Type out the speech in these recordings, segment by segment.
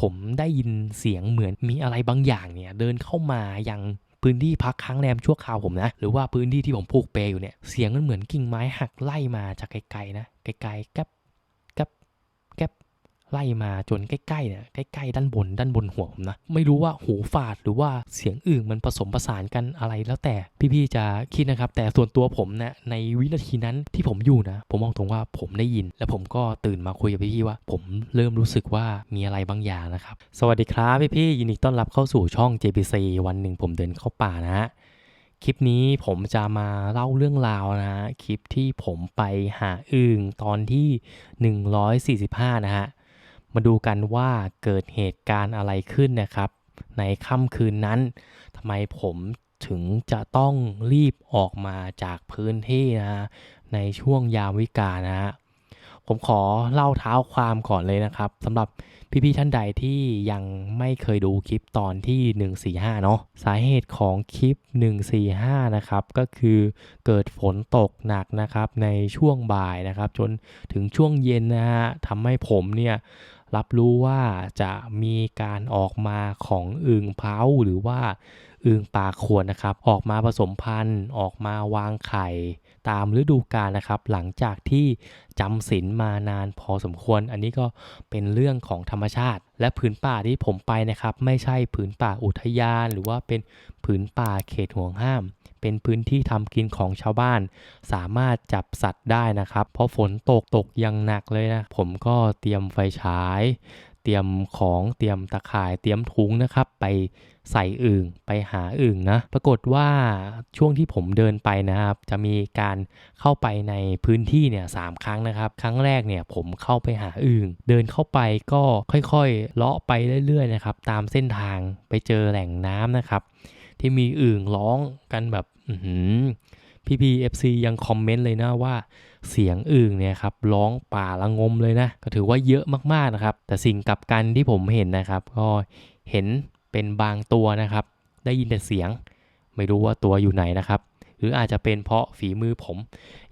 ผมได้ยินเสียงเหมือนมีอะไรบางอย่างเนี่ยเดินเข้ามายังพื้นที่พักค้างแรมชั่วคราวผมนะ หรือว่าพื้นที่ที่ผมผูกเปอยู่เนี่ย เสียงมันเหมือนกิ่งไม้หักไล่มาจากไกลๆนะ ไกลๆแกลบ ไล่มาจนใกล้ๆเนี่ยใกล้ๆด้านบนด้านบนหัวผมนะ ไม่รู้ว่าหูฝาดหรือว่าเสียงอื่นมันผสมผสานกันอะไรแล้วแต่พี่ๆจะคิดนะครับ แต่ส่วนตัวผมนะในวินาทีนั้นที่ผมอยู่นะ ผมมองตรงว่าผมได้ยิน แล้วผมก็ตื่นมาคุยกับพี่ๆว่า ผมเริ่มรู้สึกว่ามีอะไรบางอย่างนะครับ สวัสดีครับพี่ๆยินดีต้อนรับเข้าสู่ช่อง JPC วันหนึ่งผมเดินเข้าป่านะฮะคลิปนี้ผมจะมาเล่าเรื่องราวนะฮะคลิปที่ผมไปหาอึ่งตอนที่ 145 นะฮะ มาดูกันว่าเกิดเหตุการณ์อะไรขึ้นนะครับ ในค่ำคืนนั้นทำไมผมถึงจะต้องรีบออกมาจากพื้นที่นะฮะในช่วงยามวิกาลนะฮะผมขอเล่าเท้าความก่อนเลยนะครับสำหรับพี่ๆท่านใดที่ยังไม่เคยดูคลิปตอนที่ 145 เนาะสาเหตุของคลิป 145 นะครับ ก็คือเกิดฝนตกหนักนะครับในช่วงบ่ายนะครับ จนถึงช่วงเย็นนะฮะทำให้ผมเนี่ย รับรู้ว่าจะมีการออกมาของอึ่งเผาหรือว่าอึ่งปากขวดนะครับ ออกมาผสมพันธุ์ ออกมาวางไข่ ตามฤดูกาลนะครับ หลังจากที่จำศีลมานานพอสมควร อันนี้ก็เป็นเรื่องของธรรมชาติ และผืนป่าที่ผมไปนะครับ ไม่ใช่ผืนป่าอุทยาน หรือว่าเป็นผืนป่าเขตห่วงห้าม เป็นพื้นที่ทำกินของชาวบ้าน สามารถจับสัตว์ได้นะครับ เพราะฝนตกตกอย่างหนักเลยนะ ผมก็เตรียมไฟฉาย ตรียมของเตรียมตะข่ายเตรียมถุงนะครับ ไปใส่อึ่งไปหาอึ่งนะปรากฏว่าช่วงที่ผมเดินไปนะครับ จะมีการเข้าไปในพื้นที่เนี่ยสามครั้งนะครับ ครั้งแรกเนี่ยผมเข้าไปหาอึ่งเดินเข้าไปก็ค่อยๆ เลาะไปเรื่อยๆนะครับตามเส้นทางไปเจอแหล่งน้ำนะครับ ที่มีอึ่งร้องกันแบบพี่พีเอฟซียังคอมเมนต์เลยนะว่า เสียงอึ่งเนี่ยครับร้องป่าละงมเลยนะ ก็ถือว่าเยอะมากๆนะครับ แต่สิ่งกลับกันที่ผมเห็นนะครับ ก็เห็นเป็นบางตัวนะครับ ได้ยินแต่เสียง ไม่รู้ว่าตัวอยู่ไหนนะครับหรืออาจจะเป็นเพราะฝีมือผม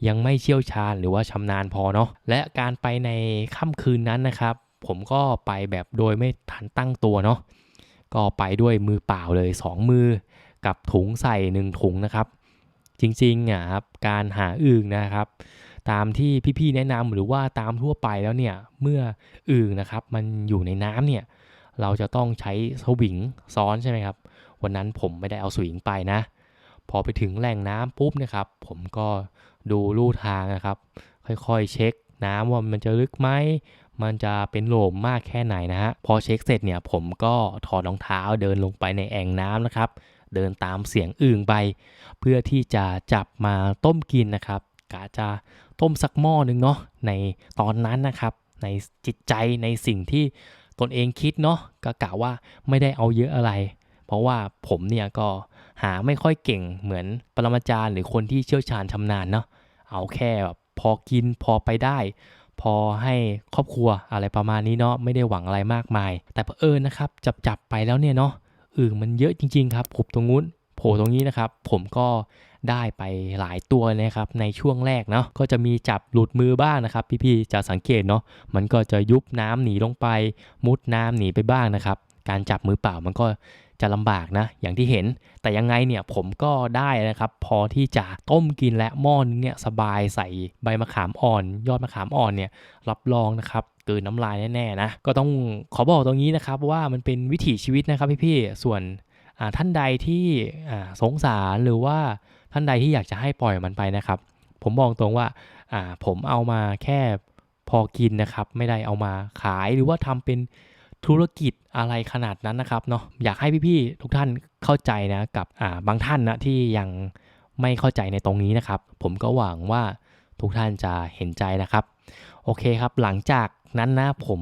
ยังไม่เชี่ยวชาญหรือว่าชำนาญพอเนาะและการไปในค่ำคืนนั้นนะครับ ผมก็ไปแบบโดยไม่ทันตั้งตัวเนาะก็ไปด้วยมือเปล่าเลยสองมือ กับถุงใส่หนึ่งถุงนะครับ จริงๆอะครับการหาอึ่งนะครับ ตามที่พี่ๆแนะนำหรือว่าตามทั่วไปแล้วเนี่ยเมื่ออึ่งนะครับมันอยู่ในน้ำเนี่ยเราจะต้องใช้สวิงซ้อนใช่ไหมครับวันนั้นผมไม่ได้เอาสวิงไปนะ พอไปถึงแหล่งน้ำปุ๊บนะครับ ผมก็ดูลู่ทางนะครับ ค่อยๆเช็คน้ำว่ามันจะลึกไหมมันจะเป็นโหลมมากแค่ไหนนะฮะพอเช็คเสร็จเนี่ยผมก็ถอดรองเท้าเดินลงไปในแอ่งน้ำนะครับ เดินตามเสียงอึ่งไป เพื่อที่จะจับมาต้มกินนะครับกะจะ ต้มสักหม้อหนึ่งเนาะในตอนนั้นนะครับ ในจิตใจในสิ่งที่ตนเองคิดเนาะก็กะว่าไม่ได้เอาเยอะอะไร เพราะว่าผมเนี่ยก็หาไม่ค่อยเก่งเหมือนปรมาจารย์หรือคนที่เชี่ยวชาญชำนาญเนาะเอาแค่แบบพอกินพอไปได้ พอให้ครอบครัวอะไรประมาณนี้เนาะไม่ได้หวังอะไรมากมาย แต่เผอิญนะครับจับจับไปแล้วเนี่ยเนาะอึ่งมันเยอะจริง ๆ ครับผุบตรงนู้นโผล่ตรงนี้นะครับ ผมก็ ได้ไปหลายตัวนะครับในช่วงแรกเนาะก็จะมีจับหลุดมือบ้างนะครับ พี่ๆจะสังเกตเนาะมันก็จะยุบน้ำหนีลงไป มุดน้ำหนีไปบ้างนะครับการจับมือเปล่ามันก็จะลำบากนะ อย่างที่เห็น แต่ยังไงเนี่ยผมก็ได้นะครับ พอที่จะต้มกินและหม้อนงเนี่ยสบายใส่ใบมะขามอ่อน ยอดมะขามอ่อนเนี่ยรับรองนะครับเกลืนน้ำลายแน่ๆนะ ก็ต้องขอบอกตรงนี้นะครับว่ามันเป็นวิถีชีวิตนะครับพี่ๆส่วนท่านใดที่สงสารหรือว่า ท่านใดที่อยากจะให้ปล่อยมันไปนะครับ ผมบอกตรงว่าอ่าผมเอามาแค่พอกินนะครับ ไม่ได้เอามาขายหรือว่าทำเป็นธุรกิจอะไรขนาดนั้นนะครับเนาะอยากให้พี่ๆทุกท่านเข้าใจนะกับอ่าบางท่านนะที่ยังไม่เข้าใจในตรงนี้นะครับ ผมก็หวังว่าทุกท่านจะเห็นใจนะครับ โอเคครับ หลังจากนั้นนะผม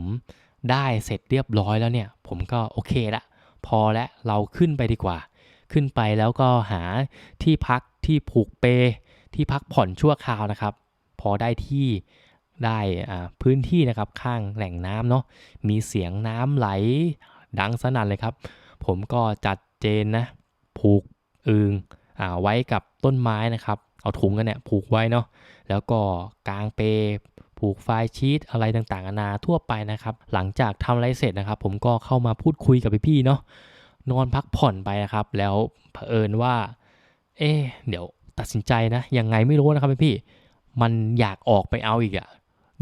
ได้เสร็จเรียบร้อยแล้วเนี่ย ผมก็โอเคละพอแล้วเราขึ้นไปดีกว่า ขึ้นไปแล้วก็หาที่พักที่ผูกเป ที่พักผ่อนชั่วคราวนะครับ พอได้ที่ได้พื้นที่นะครับข้างแหล่งน้ำเนาะมีเสียงน้ำไหลดังสนั่นเลยครับ ผมก็จัดเจนนะผูกอึงอ่าไว้กับต้นไม้นะครับ เอาถุงกันเนี่ยผูกไว้เนาะแล้วก็กางเปผูผูกไฟชีตอะไรต่างๆนานาทั่วไปนะครับ หลังจากทำอะไรเสร็จนะครับ ผมก็เข้ามาพูดคุยกับพี่ๆเนาะ นอนพักผ่อนไปนะครับ แล้วเผอิญว่า เอ๊เดี๋ยวตัดสินใจนะ ยังไงไม่รู้นะครับพี่ มันอยากออกไปเอาอีกอะ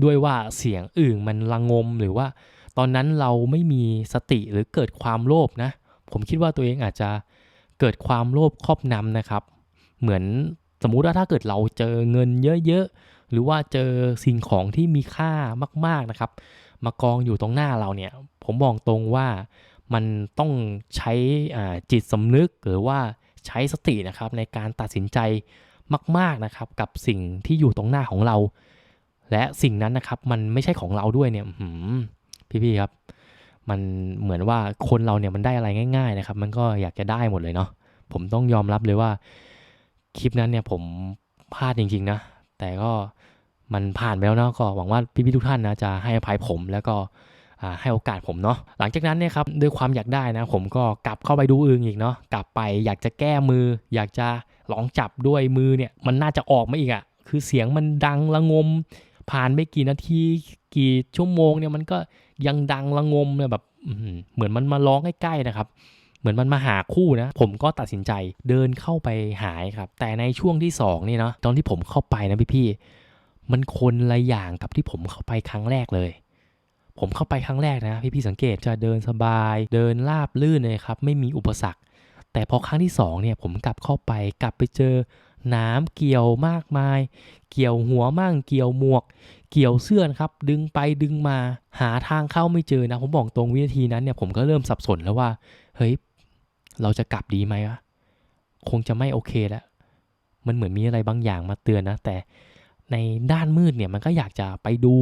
ด้วยว่าเสียงอื่นมันระงมหรือว่า ตอนนั้นเราไม่มีสติหรือเกิดความโลภนะ ผมคิดว่าตัวเองอาจจะเกิดความโลภครอบนำนะครับ เหมือนสมมุติว่าถ้าเกิดเราเจอเงินเยอะๆ หรือว่าเจอสิ่งของที่มีค่ามากๆนะครับ มากองอยู่ตรงหน้าเราเนี่ย ผมบอกตรงว่า มันต้องใช้อ่าจิตสำนึกหรือว่าใช้สตินะครับในการตัดสินใจมากๆนะครับกับสิ่งที่อยู่ตรงหน้าของเรา และสิ่งนั้นนะครับมันไม่ใช่ของเราด้วยเนี่ยพี่ๆครับ มันเหมือนว่าคนเราเนี่ยมันได้อะไรง่าย ๆ นะครับ มันก็อยากจะได้หมดเลยเนาะผมต้องยอมรับเลยว่าคลิปนั้นเนี่ยผมพลาดจริงๆนะแต่ก็มันผ่านไปแล้วเนาะก็หวังว่าพี่ๆทุกท่านนะจะให้อภัยผมแล้วก็ ให้โอกาสผมเนาะหลังจากนั้นเนี่ยครับด้วยความอยากได้นะผมก็กลับเข้าไปดูอึงอีกเนาะกลับไปอยากจะแก้มือ อยากจะลองจับด้วยมือเนี่ยมันน่าจะออกมาอีกอะ่ะคือเสียงมันดังระงม ผ่านไปกี่นาทีกี่ชั่วโมงเนี่ยมันก็ยังดังระงมเนี่ยแบบเหมือนมันมาร้องใกล้ๆนะครับเหมือนมันมาหาคู่นะ ผมก็ตัดสินใจเดินเข้าไปหายครับ แต่ในช่วงที่2นี่เนาะตอนที่ผมเข้าไปนะพี่ๆมันคนละอย่างกับที่ผมเข้าไปครั้งแรกเลย ผมเข้าไปครั้งแรกนะพี่ๆสังเกตจะเดินสบาย เดินราบลื่นเลยครับไม่มีอุปสรรค แต่พอครั้งที่2เนี่ยผมกลับเข้าไปกลับไปเจอน้ำเกี่ยวมากมาย เกี่ยวหัวมั่งเกี่ยวหมวก เกี่ยวเสื้อนครับ ดึงไปดึงมาหาทางเข้าไม่เจอนะ ผมบอกตรงวินาทีนั้นเนี่ยผมก็เริ่มสับสนแล้วว่า เฮ้ย เราจะกลับดีไหมวะคงจะไม่โอเคแล้ว มันเหมือนมีอะไรบางอย่างมาเตือนนะ แต่ในด้านมืดเนี่ยมันก็อยากจะไปดู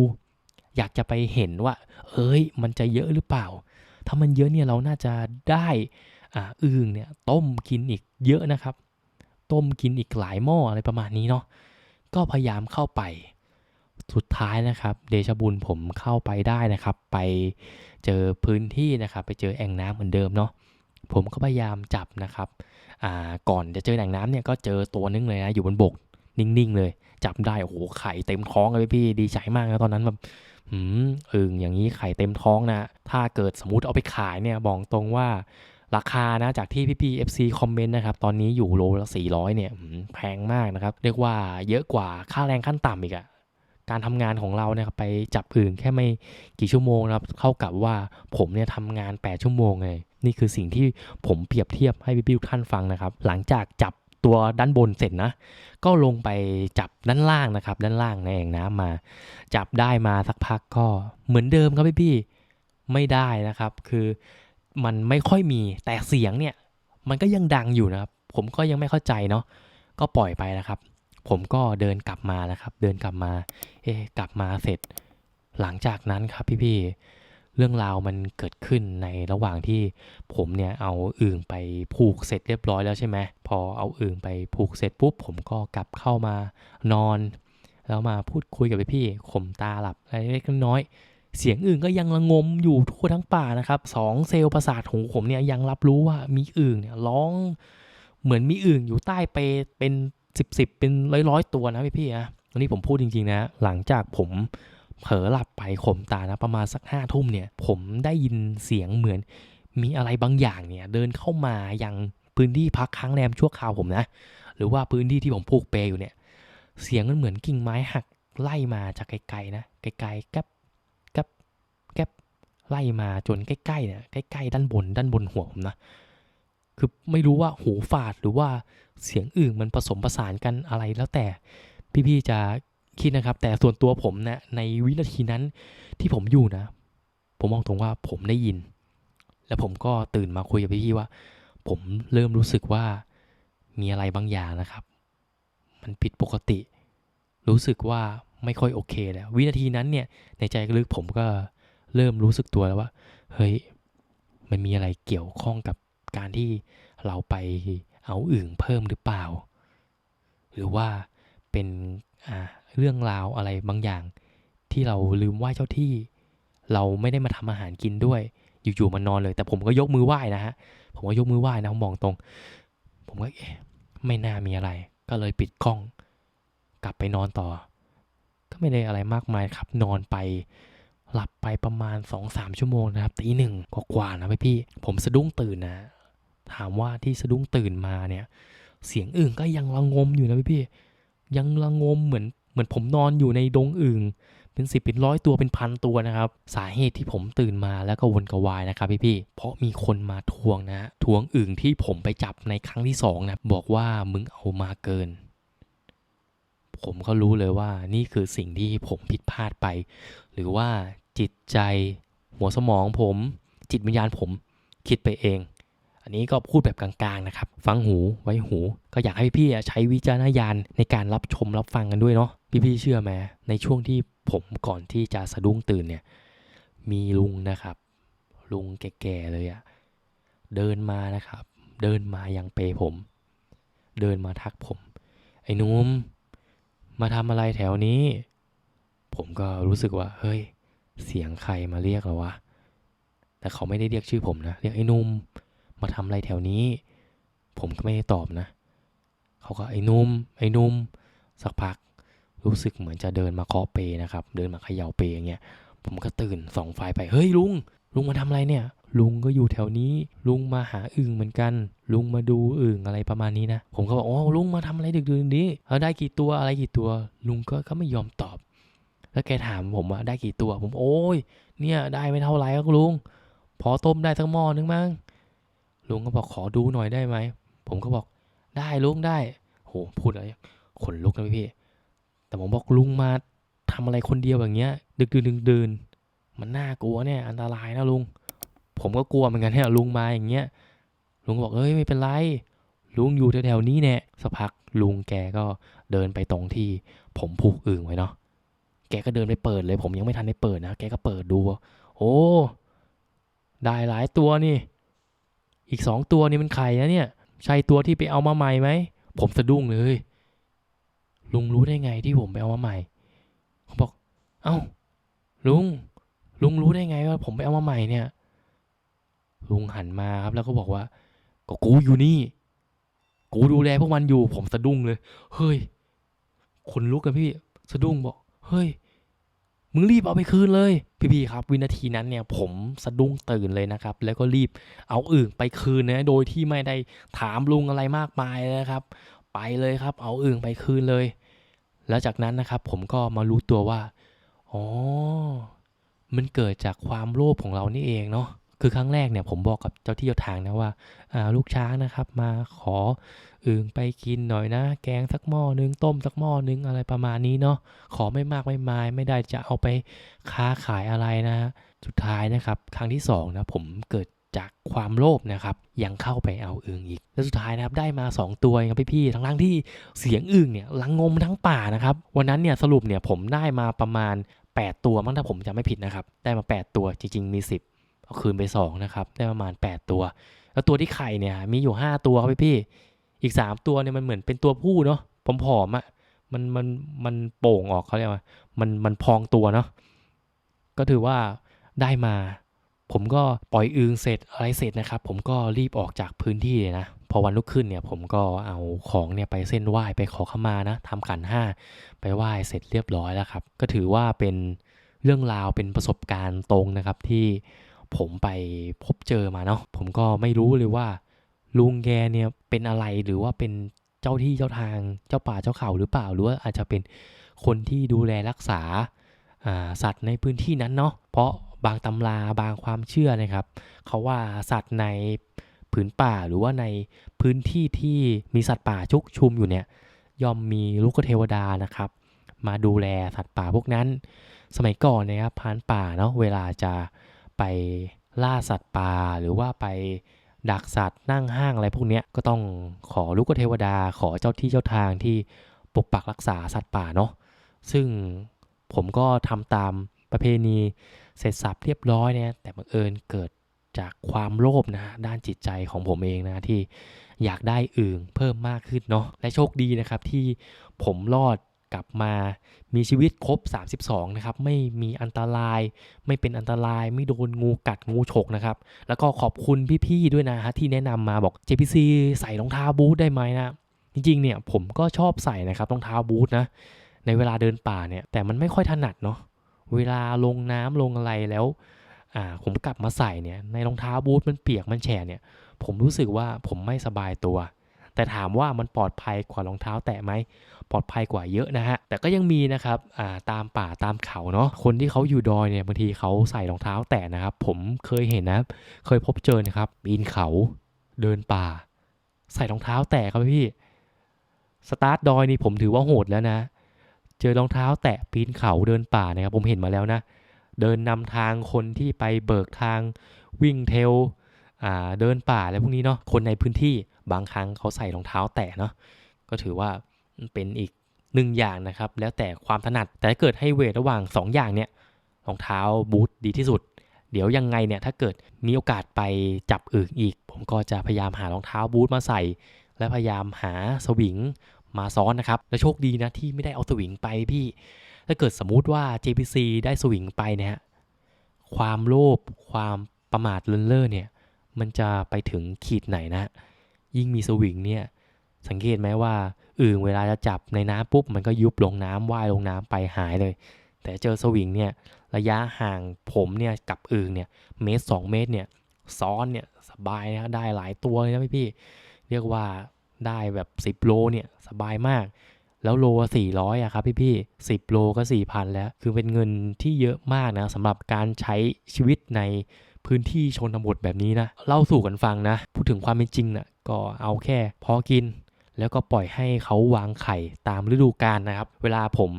อยากจะไปเห็นว่า เอ้ย มันจะเยอะหรือเปล่า ถ้ามันเยอะเนี่ยเราน่าจะได้อ่าอึ่งเนี่ยต้มกินอีกเยอะนะครับ ต้มกินอีกหลายหม้ออะไรประมาณนี้เนาะก็พยายามเข้าไป สุดท้ายนะครับ เดชะบุญผมเข้าไปได้นะครับ ไปเจอพื้นที่นะครับ ไปเจอแอ่งน้ำเหมือนเดิมเนาะผมก็พยายามจับนะครับก่อนจะเจอแหล่งน้ำเนี่ยก็เจอตัวนึงเลยนะอยู่บนบก นิ่งๆเลย จับได้โอ้โหไข่เต็มท้องเลยพี่ดีใจมากนะตอนนั้นแบบ หืมอึ่งอย่างนี้ไข่เต็มท้องนะ ถ้าเกิดสมมติเอาไปขายเนี่ยบอกตรงว่าราคานะจากที่พี่ๆ FC คอมเมนต์นะครับ ตอนนี้อยู่โลละ 400 เนี่ยแพงมากนะครับ เรียกว่าเยอะกว่าค่าแรงขั้นต่ำอีกอะการทำงานของเราเนี่ยครับไปจับอึ่งแค่ไม่กี่ชั่วโมงนะครับเข้ากับว่าผมเนี่ยทำงาน 8 ชั่วโมงเลยนี่คือสิ่งที่ผมเปรียบเทียบให้พี่ๆทุกท่านฟังนะครับ หลังจากจับ ตัวด้านบนเสร็จนะ ก็ลงไปจับด้านล่างนะครับ ด้านล่างในแอ่งน้ำมา จับได้มาสักพักก็เหมือนเดิมครับพี่ๆไม่ได้นะครับ คือมันไม่ค่อยมีแต่เสียงเนี่ย มันก็ยังดังอยู่นะครับ ผมก็ยังไม่เข้าใจเนาะก็ปล่อยไปนะครับ ผมก็เดินกลับมานะครับ เดินกลับมา เอ๊ะกลับมาเสร็จ หลังจากนั้นครับพี่ๆ เรื่องราวมันเกิดขึ้นในระหว่างที่ผมเนี่ยเอาอึ่งไปผูกเสร็จเรียบร้อยแล้วใช่ไหมพอเอาอึ่งไปผูกเสร็จปุ๊บผมก็กลับเข้ามานอน แล้วมาพูดคุยกับพี่ข่มตาหลับอะไรเล็กน้อยเสียงอึ่งก็ยังระงมอยู่ทั่วทั้งป่านะครับสองเซลล์ประสาทหูผมเนี่ยยังรับรู้ว่ามีอึ่งเนี่ยร้องเหมือนมีอึ่งอยู่ใต้เปเป็นสิบสิบเป็นร้อยร้อยตัวนะพี่ๆนะอันนี้ผมพูดจริงๆนะ หลังจากผม เผลอหลับไปข่มตานะประมาณสักห้าทุ่มเนี่ย ผมได้ยินเสียงเหมือน มีอะไรบางอย่างเนี่ย เดินเข้ามายังพื้นที่พักค้างแรมชั่วคราวผมนะ หรือว่าพื้นที่ที่ผมผูกเปอยู่เนี่ย เสียงมันเหมือนกิ่งไม้หักไล่มาจากไกลๆนะไกลๆแก๊บแก๊บแก๊บไล่มาจนใกล้ๆเนี่ยใกล้ๆด้านบนด้านบนหัวผมนะคือไม่รู้ว่าหูฝาดหรือว่าเสียงอื่นมันผสมผสานกันอะไรแล้วแต่พี่ๆจะ คิดนะครับ แต่ส่วนตัวผมนะในวินาทีนั้นที่ผมอยู่นะ ผมมองตรงว่าผมได้ยิน แล้วผมก็ตื่นมาคุยกับพี่ๆว่า ผมเริ่มรู้สึกว่ามีอะไรบางอย่างนะครับ มันผิดปกติ รู้สึกว่าไม่ค่อยโอเคแล้ว วินาทีนั้นเนี่ยในใจลึกผมก็เริ่มรู้สึกตัวแล้วว่า เฮ้ยมันมีอะไรเกี่ยวข้องกับการที่เราไปเอาอื่นเพิ่มหรือเปล่า หรือว่าเป็น เรื่องราวอะไรบางอย่าง ที่เราลืมไหว้เจ้าที่ เราไม่ได้มาทำอาหารกินด้วย อยู่ๆมานนอนเลย แต่ผมก็ยกมือไหว้นะฮะผมก็ยกมือไหว้นะผมมองตรง ผมก็เอ๊ะไม่น่ามีอะไร ก็เลยปิดกล้อง กลับไปนอนต่อ ก็ไม่ได้อะไรมากมายครับ นอนไปหลับไปประมาณ 2-3 ชั่วโมงนะครับตีหนึ่งกว่าๆนะพี่พี่ ผมสะดุ้งตื่นนะ ถามว่าที่สะดุ้งตื่นมาเนี่ย เสียงอึ่งก็ยังระงมอยู่นะพี่พี่ ยังระงมเหมือนเหมือนผมนอนอยู่ในดงอึ่งเป็นสิบเป็นร้อยตัวเป็นพันตัวนะครับ สาเหตุที่ผมตื่นมาแล้วก็วนกระวายนะครับพี่พี่เพราะมีคนมาทวงนะฮะทวงอึ่งที่ผมไปจับในครั้งที่สองนะบอกว่ามึงเอามาเกิน ผมก็รู้เลยว่านี่คือสิ่งที่ผมผิดพลาดไป หรือว่าจิตใจหัวสมองผม จิตวิญญาณผมคิดไปเอง อันนี้ก็พูดแบบกลางๆนะครับ ฟังหูไว้หู ก็อยากให้พี่ใช้วิจารณญาณในการรับชมรับฟังกันด้วยเนาะพี่ๆเชื่อไหมในช่วงที่ผมก่อนที่จะสะดุ้งตื่นเนี่ย มีลุงนะครับ ลุงแก่ๆเลยอะเดินมานะครับ เดินมายังเปผม เดินมาทักผม ไอ้นุ่มมาทำอะไรแถวนี้ ผมก็รู้สึกว่า เฮ้ย เสียงใครมาเรียกเราวะ แต่เขาไม่ได้เรียกชื่อผมนะ เรียกไอ้นุ่ม มาทำอะไรแถวนี้ ผมก็ไม่ได้ตอบนะ เขาก็ไอ้นุ่ม ไอ้นุ่ม สักพัก รู้สึกเหมือนจะเดินมาเคาะเปนะครับ เดินมาเขย่าเปอย่างเงี้ย ผมก็ตื่นส่องไฟไป เฮ้ยลุง ลุงมาทำอะไรเนี่ย ลุงก็อยู่แถวนี้ ลุงมาหาอึ่งเหมือนกัน ลุงมาดูอึ่งอะไรประมาณนี้นะ ผมก็บอกอ๋อลุงมาทำอะไรดึกดื่นนี้เอาได้กี่ตัวอะไรกี่ตัว ลุงก็ก็ไม่ยอมตอบ แล้วแกถามผมว่าได้กี่ตัว ผมโอ้ย เนี่ยได้ไม่เท่าไหร่ครับลุง พอต้มได้สักหม้อนึงมั้ง ลุงก็บอกขอดูหน่อยได้ไหม ผมก็บอกได้ลุงได้ โหพูดอะไรขนลุกนะพี่ แต่ผมบอกลุงมาทำอะไรคนเดียวอย่างเงี้ย ดึกดื่นดื่นมันน่ากลัวเนี่ย อันตรายนะลุง ผมก็กลัวเหมือนกันเนี่ยลุงมาอย่างเงี้ย ลุงบอกเอ้ยไม่เป็นไร ลุงอยู่แถวๆนี้เนี่ยสักพักลุงแกก็เดินไปตรงที่ ผมผูกอึ่งไว้เนาะ แกก็เดินไปเปิดเลย ผมยังไม่ทันได้เปิดนะ แกก็เปิดดู โอ้ ได้หลายตัวนี่ อีกสองตัวนี่มันไข่นะเนี่ย ใช่ตัวที่ไปเอามาใหม่ไหม ผมสะดุ้งเลย ลุงรู้ได้ไงที่ผมไปเอามาใหม่เขาบอก เอ้า ลุง ลุงรู้ได้ไงว่าผมไปเอามาใหม่เนี่ย ลุงหันมาครับแล้วก็บอกว่า ก็กูอยู่นี่ กูดูแลพวกมันอยู่ ผมสะดุ้งเลย เฮ้ยคนลุกกันพี่ สะดุ้งบอก เฮ้ย มึงรีบเอาไปคืนเลย พี่ๆครับ วินาทีนั้นเนี่ยผมสะดุ้งตื่นเลยนะครับ แล้วก็รีบเอาอึ่งไปคืนนะโดยที่ไม่ได้ถามลุงอะไรมากมายนะครับ ไปเลยครับ เอาอึ่งไปคืนเลย แล้วจากนั้นนะครับ ผมก็มารู้ตัวว่าอ๋อมันเกิดจากความโลภของเรานี่เองเนาะคือครั้งแรกเนี่ยผมบอกกับเจ้าที่เจ้าทางนะว่าอ่าลูกช้างนะครับ มาขอ อึ่งไปกินหน่อยนะ แกงสักหม้อนึงต้มสักหม้อนึงอะไรประมาณนี้เนาะขอไม่มากไม่มายไม่ได้จะเอาไปค้าขายอะไรนะ สุดท้ายนะครับ ครั้งที่สองนะผมเกิดจากความโลภนะครับ ยังเข้าไปเอาอึ่งอีก แล้วสุดท้ายนะครับได้มา 2 ตัวครับพี่ๆทั้งทั้งที่เสียงอึ่งเนี่ยลังงมทั้งป่านะครับ วันนั้นเนี่ยสรุปเนี่ยผมได้มาประมาณ 8 ตัวมั้งถ้าผมจำไม่ผิดนะครับ ได้มา 8 ตัวจริง ๆ มี 10 เอาคืนไป2นะครับ ได้ประมาณ 8 ตัว แล้วตัวที่ไข่เนี่ยมีอยู่ 5 ตัวครับพี่ๆ อีก 3 ตัวเนี่ยมันเหมือนเป็นตัวผู้เนาะผอมๆอะ่ะมันมันมันโป่งออกเขาเรียกว่ามันมันพองตัวเนาะก็ถือว่าได้มา ผมก็ปล่อยอึงเสร็จอะไรเสร็จนะครับ ผมก็รีบออกจากพื้นที่เลยนะพอวันลุกขึ้นเนี่ยผมก็เอาของเนี่ยไปเส้นไหว้ไปขอขมานะทำขันห้าไปไหว้เสร็จเรียบร้อยแล้วครับ ก็ถือว่าเป็นเรื่องราวเป็นประสบการณ์ตรงนะครับที่ผมไปพบเจอมาเนาะผมก็ไม่รู้เลยว่า ลุงแกเนี่ยเป็นอะไรหรือว่าเป็นเจ้าที่เจ้าทางเจ้าป่าเจ้าเขาหรือเปล่าหรือว่าอาจจะเป็นคนที่ดูแลรักษาาสัตว์ในพื้นที่นั้นเนาะเพราะบางตำราบางความเชื่อนะครับเขาว่าสัตว์ในผืนป่าหรือว่าในพื้นที่ที่มีสัตว์ป่าชุกชุมอยู่เนี่ยย่อมมีลูกเทวดานะครับ มาดูแลสัตว์ป่าพวกนั้น สมัยก่อนนะครับพานป่าเนาะเวลาจะไปล่าสัตว์ป่าหรือว่าไป ดักสัตว์นั่งห้างอะไรพวกนี้ก็ต้องขอลูกเทวดาขอเจ้าที่เจ้าทางที่ปกปักรักษาสัตว์ป่าเนาะซึ่งผมก็ทำตามประเพณีเสร็จสับเรียบร้อยเนี่ยแต่บังเอิญเกิดจากความโลภนะด้านจิตใจของผมเองนะที่อยากได้อึ่งเพิ่มมากขึ้นเนาะและโชคดีนะครับที่ผมรอด กลับมามีชีวิตครบ 32 นะครับ ไม่มีอันตราย ไม่เป็นอันตราย ไม่โดนงูกัดงูฉกนะครับ แล้วก็ขอบคุณพี่ๆด้วยนะฮะที่แนะนำมาบอก JPC ใส่รองเท้าบูทได้ไหมนะ จริงๆเนี่ยผมก็ชอบใส่นะครับรองเท้าบูทนะ ในเวลาเดินป่าเนี่ย แต่มันไม่ค่อยถนัดเนาะ เวลาลงน้ำลงอะไรแล้ว อ่า ผมกลับมาใส่เนี่ย ในรองเท้าบูทมันเปียกมันแฉะเนี่ย ผมรู้สึกว่าผมไม่สบายตัว แต่ถามว่ามันปลอดภัยกว่ารองเท้าแตะไหม ปลอดภัยกว่าเยอะนะฮะ แต่ก็ยังมีนะครับตามป่าตามเขาเนาะ คนที่เขาอยู่ดอยเนี่ยบางทีเขาใส่รองเท้าแตะนะครับ ผมเคยเห็นนะ เคยพบเจอนะครับปีนเขาเดินป่า ใส่รองเท้าแตะครับพี่ สตาร์ทดอยนี่ผมถือว่าโหดแล้วนะ เจอรองเท้าแตะปีนเขาเดินป่านะครับ ผมเห็นมาแล้วนะ เดินนำทางคนที่ไปเบิกทางวิ่งเทลเดินป่าอะไรพวกนี้เนาะ คนในพื้นที่บางครั้งเขาใส่รองเท้าแตะเนาะ ก็ถือว่า เป็นอีกหนึ่งอย่างนะครับ แล้วแต่ความถนัด แต่ถ้าเกิดให้เวทระหว่าง 2 อย่างเนี่ยรองเท้าบูทดีที่สุด เดี๋ยวยังไงเนี่ยถ้าเกิดมีโอกาสไปจับอึ่งอีก ผมก็จะพยายามหารองเท้าบูทมาใส่ และพยายามหาสวิงมาซ้อนนะครับ และโชคดีนะที่ไม่ได้เอาสวิงไปพี่ ถ้าเกิดสมมุติว่า JPC ได้สวิงไปเนี่ยความโลภความประมาทเลินเล่อเนี่ยมันจะไปถึงขีดไหนนะ ยิ่งมีสวิงเนี่ย สังเกตไหมว่าอึ่งเวลาจะจับในน้ำปุ๊บมันก็ยุบลงน้ำว่ายลงน้ำไปหายเลย แต่เจอสวิงเนี่ยระยะห่างผมเนี่ยกับอึ่งเนี่ยเมตรสองเมตรเนี่ยซ้อนเนี่ยสบายนะได้หลายตัวเลยนะพี่พี่เรียกว่าได้แบบ 10 โลเนี่ยสบายมาก แล้วโลสี่ร้อยอะครับพี่พี่สิบโลก็สี่พันแล้ว คือเป็นเงินที่เยอะมากนะสำหรับการใช้ชีวิตในพื้นที่ชนบทแบบนี้นะ เล่าสู่กันฟังนะ พูดถึงความเป็นจริงนะก็เอาแค่พอกิน แล้วก็ปล่อยให้เขาวางไข่ตามฤดูกาลนะครับ เวลาผม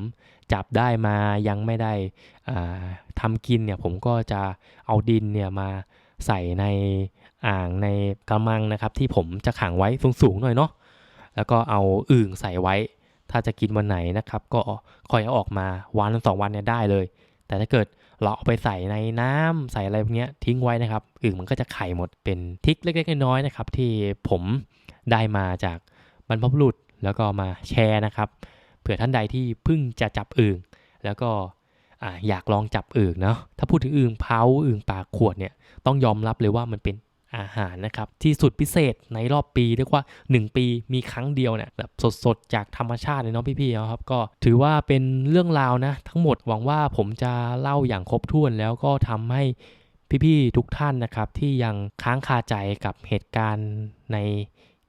จับได้มายังไม่ได้ทำกินเนี่ยผมก็จะเอาดินเนี่ยมาใส่ในอ่างในกระมังนะครับ ที่ผมจะขังไว้สูงๆหน่อยเนาะแล้วก็เอาอึ่งใส่ไว้ ถ้าจะกินวันไหนนะครับ ก็คอยเอาออกมาวันสองวันเนี่ยได้เลย แต่ถ้าเกิดเราเอาไปใส่ในน้ำใส่อะไรพวกนี้ทิ้งไว้นะครับอึ่งมันก็จะไข่หมดเป็นทิกเล็กๆน้อยๆนะครับ ที่ผมได้มาจาก บรรพบุรุษแล้วก็มาแชร์นะครับ เผื่อท่านใดที่เพิ่งจะจับอึ่งแล้วก็ออยากลองจับอึ่งเนาะถ้าพูดถึงอึ่งเผาอึ่งปากขวดเนี่ยต้องยอมรับเลยว่ามันเป็นอาหารนะครับ ที่สุดพิเศษในรอบปีเรียกว่า 1 ปีมีครั้งเดียวเนี่ยแบบสดๆ จากธรรมชาติเลยเนาะพี่ๆนะครับก็ถือว่าเป็นเรื่องราวนะ ทั้งหมดหวังว่าผมจะเล่าอย่างครบถ้วนแล้วก็ทำให้พี่ๆทุกท่านนะครับที่ยังค้างคาใจกับเหตุการณ์ใน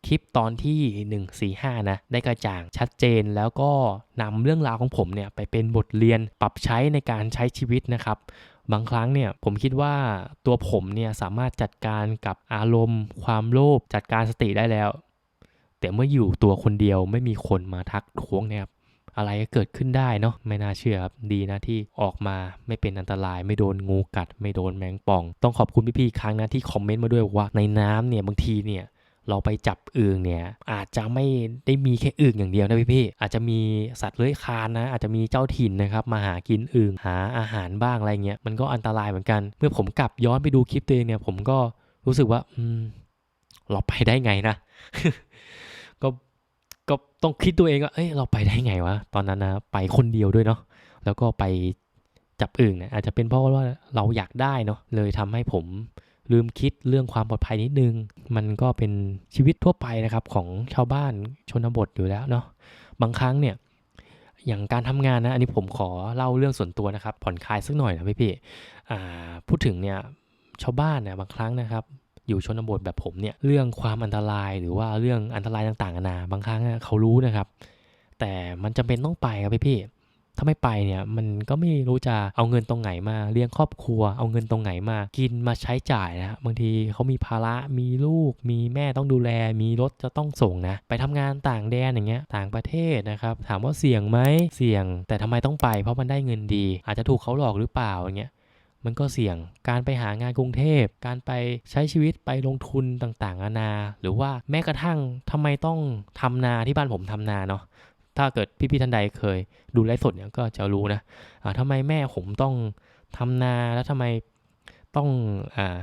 คลิปตอนที่ 145 นะ ได้กระจ่างชัดเจนแล้วก็นำเรื่องราวของผมเนี่ยไปเป็นบทเรียนปรับใช้ในการใช้ชีวิตนะครับบางครั้งเนี่ยผมคิดว่าตัวผมเนี่ยสามารถจัดการกับอารมณ์ ความโลภจัดการสติได้แล้ว แต่เมื่ออยู่ตัวคนเดียวไม่มีคนมาทักท้วงเนี่ยครับอะไรก็เกิดขึ้นได้เนาะไม่น่าเชื่อครับดีนะที่ออกมาไม่เป็นอันตราย ไม่โดนงูกัด ไม่โดนแมงป่อง ต้องขอบคุณพี่ๆครั้งนะที่คอมเมนต์มาด้วยว่าในน้ำเนี่ยบางทีเนี่ย เราไปจับอึ่งเนี่ยอาจจะไม่ได้มีแค่อึ่งอย่างเดียวนะพี่พี่ๆอาจจะมีสัตว์เลื้อยคลานนะอาจจะมีเจ้าถิ่นนะครับมาหากินอึ่งหาอาหารบ้างอะไรเงี้ยมันก็อันตรายเหมือนกัน เมื่อผมกลับย้อนไปดูคลิปตัวเองเนี่ยผมก็รู้สึกว่าอืมเราไปได้ไงนะก็ก็ต้องคิดตัวเองว่าเอ้ยเราไปได้ไงวะตอนนั้นนะไปคนเดียวด้วยเนาะแล้วก็ไปจับอึ่งเนี่ยอาจจะเป็นเพราะว่าเราอยากได้เนาะเลยทำให้ผม ลืมคิดเรื่องความปลอดภัยนิดนึง มันก็เป็นชีวิตทั่วไปนะครับของชาวบ้านชนบทอยู่แล้วเนาะบางครั้งเนี่ยอย่างการทำงานนะอันนี้ผมขอเล่าเรื่องส่วนตัวนะครับ ผ่อนคลายสักหน่อยนะพี่พี่พูดถึงเนี่ยชาวบ้านเนี่ยบางครั้งนะครับ อยู่ชนบทแบบผมเนี่ยเรื่องความอันตรายหรือว่าเรื่องอันตรายต่างๆนานาบางครั้งเขารู้นะครับ แต่มันจำเป็นต้องไปครับพี่พี่ ถ้าไม่ไปเนี่ยมันก็ไม่รู้จะเอาเงินตรงไหนมาเลี้ยงครอบครัว เอาเงินตรงไหนมากินมาใช้จ่ายนะบางทีเขามีภาระมีลูก มีแม่ต้องดูแล มีรถจะต้องส่งนะ ไปทำงานต่างแดนอย่างเงี้ยต่างประเทศนะครับถามว่าเสี่ยงไหมเสี่ยง แต่ทำไมต้องไป เพราะมันได้เงินดี อาจจะถูกเขาหลอกหรือเปล่าอย่างเงี้ยมันก็เสี่ยง การไปหางานกรุงเทพ การไปใช้ชีวิตไปลงทุนต่างๆนานา หรือว่าแม้กระทั่งทำไมต้องทำนาที่บ้านผมทำนาเนาะ ถ้าเกิดพี่ๆท่านใดเคยดูไลฟ์สดเนี่ยก็จะรู้นะอ่าทำไมแม่ผมต้องทำนาแล้วทำไมต้องอ่า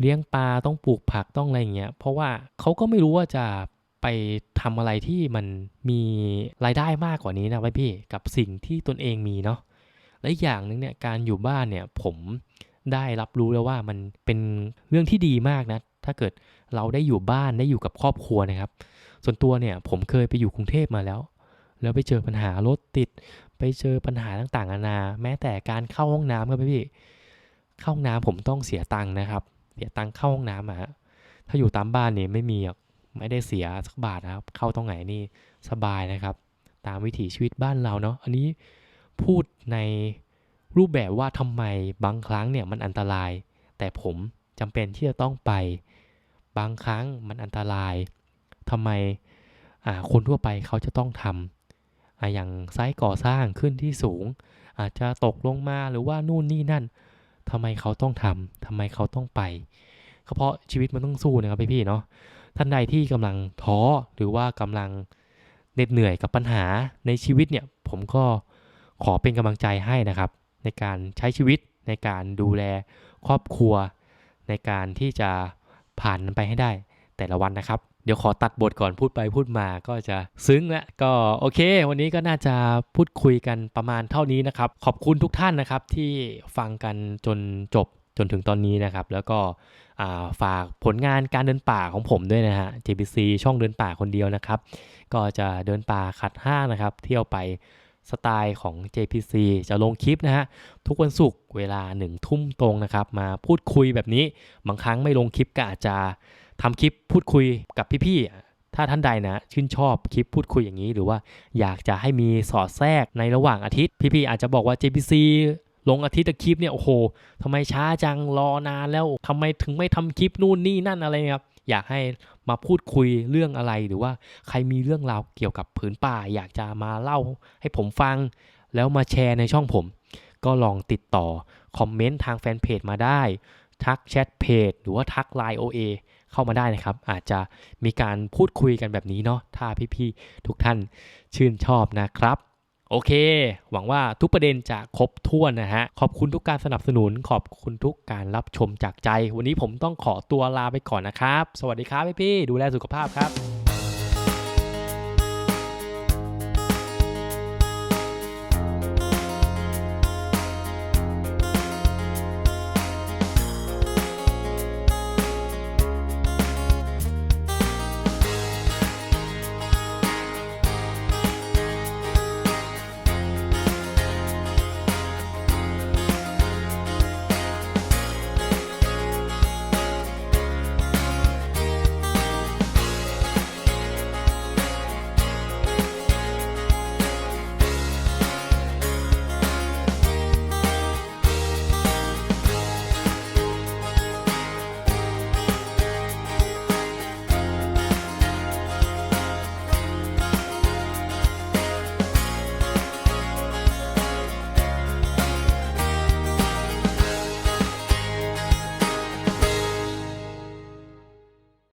เลี้ยงปลาต้องปลูกผักต้องอะไรอย่างเงี้ยเพราะว่าเขาก็ไม่รู้ว่าจะไปทำอะไรที่มันมีรายได้มากกว่านี้นะพี่กับสิ่งที่ตนเองมีเนาะและอีกอย่างหนึงเนี่ยการอยู่บ้านเนี่ยผมได้รับรู้แล้วว่ามันเป็นเรื่องที่ดีมากนะถ้าเกิดเราได้อยู่บ้านได้อยู่กับครอบครัวนะครับ ส่วนตัวเนี่ยผมเคยไปอยู่กรุงเทพมาแล้ว แล้วไปเจอปัญหารถติด ไปเจอปัญหาต่างๆนานา แม้แต่การเข้าห้องน้ำครับพี่ เข้าห้องน้ำผมต้องเสียตังค์นะครับ เสียตังค์เข้าห้องน้ำอะฮะถ้าอยู่ตามบ้านเนี่ยไม่มีไม่ได้เสียสักบาทนะครับ เข้าตรงไหนนี่สบายนะครับ ตามวิถีชีวิตบ้านเราเนาะ อันนี้พูดในรูปแบบว่าทำไมบางครั้งเนี่ยมันอันตราย แต่ผมจำเป็นที่จะต้องไป บางครั้งมันอันตรายทำไมคนทั่วไปเขาจะต้องทำ อย่างไซต์ก่อสร้างขึ้นที่สูง อาจจะตกลงมาหรือว่านู่นนี่นั่นทำไมเขาต้องทำทำไมเขาต้องไปก็เพราะชีวิตมันต้องสู้นะครับพี่ๆเนาะท่านใดที่กำลังท้อหรือว่ากำลังเหน็ดเหนื่อยกับปัญหาในชีวิตเนี่ย ผมก็ขอเป็นกำลังใจให้นะครับ ในการใช้ชีวิตในการดูแลครอบครัว ในการที่จะผ่านมันไปให้ได้แต่ละวันนะครับ เดี๋ยวขอตัดบทก่อนพูดไปพูดมาก็จะซึ้งแล้วก็โอเค วันนี้ก็น่าจะพูดคุยกันประมาณเท่านี้นะครับ ขอบคุณทุกท่านนะครับที่ฟังกันจนจบจนถึงตอนนี้นะครับ แล้วก็าฝากผลงานการเดินป่าของผมด้วยนะฮะ JBC ช่องเดินป่าคนเดียวนะครับ ก็จะเดินป่าขัดห้างนะครับ เที่ยวไปสไตล์ของ JPC จะลงคลิปนะฮะ ทุกวันศุกร์เวลาหนึ่งทุ่มตรงนะครับ มาพูดคุยแบบนี้บางครั้งไม่ลงคลิปก็อาจจะ ทำคลิปพูดคุยกับพี่ๆ ถ้าท่านใดนะชื่นชอบคลิปพูดคุยอย่างนี้ หรือว่าอยากจะให้มีสอดแทรกในระหว่างอาทิตย์ พี่ๆ อาจจะบอกว่า JPC ลงอาทิตย์คลิปเนี่ยโอ้โหทำไมช้าจังรอนานแล้วทำไมถึงไม่ทำคลิปนู่นนี่นั่นอะไรครับอยากให้มาพูดคุยเรื่องอะไรหรือว่าใครมีเรื่องราวเกี่ยวกับผืนป่า อยากจะมาเล่าให้ผมฟัง แล้วมาแชร์ในช่องผม ก็ลองติดต่อ คอมเมนต์ทางแฟนเพจมาได้ ทักแชทเพจหรือว่าทัก Line OA เข้ามาได้นะครับ อาจจะมีการพูดคุยกันแบบนี้เนาะถ้าพี่ๆทุกท่านชื่นชอบนะครับโอเค หวังว่าทุกประเด็นจะครบถ้วนนะฮะ ขอบคุณทุกการสนับสนุน ขอบคุณทุกการรับชมจากใจ วันนี้ผมต้องขอตัวลาไปก่อนนะครับ สวัสดีครับพี่ๆดูแลสุขภาพครับ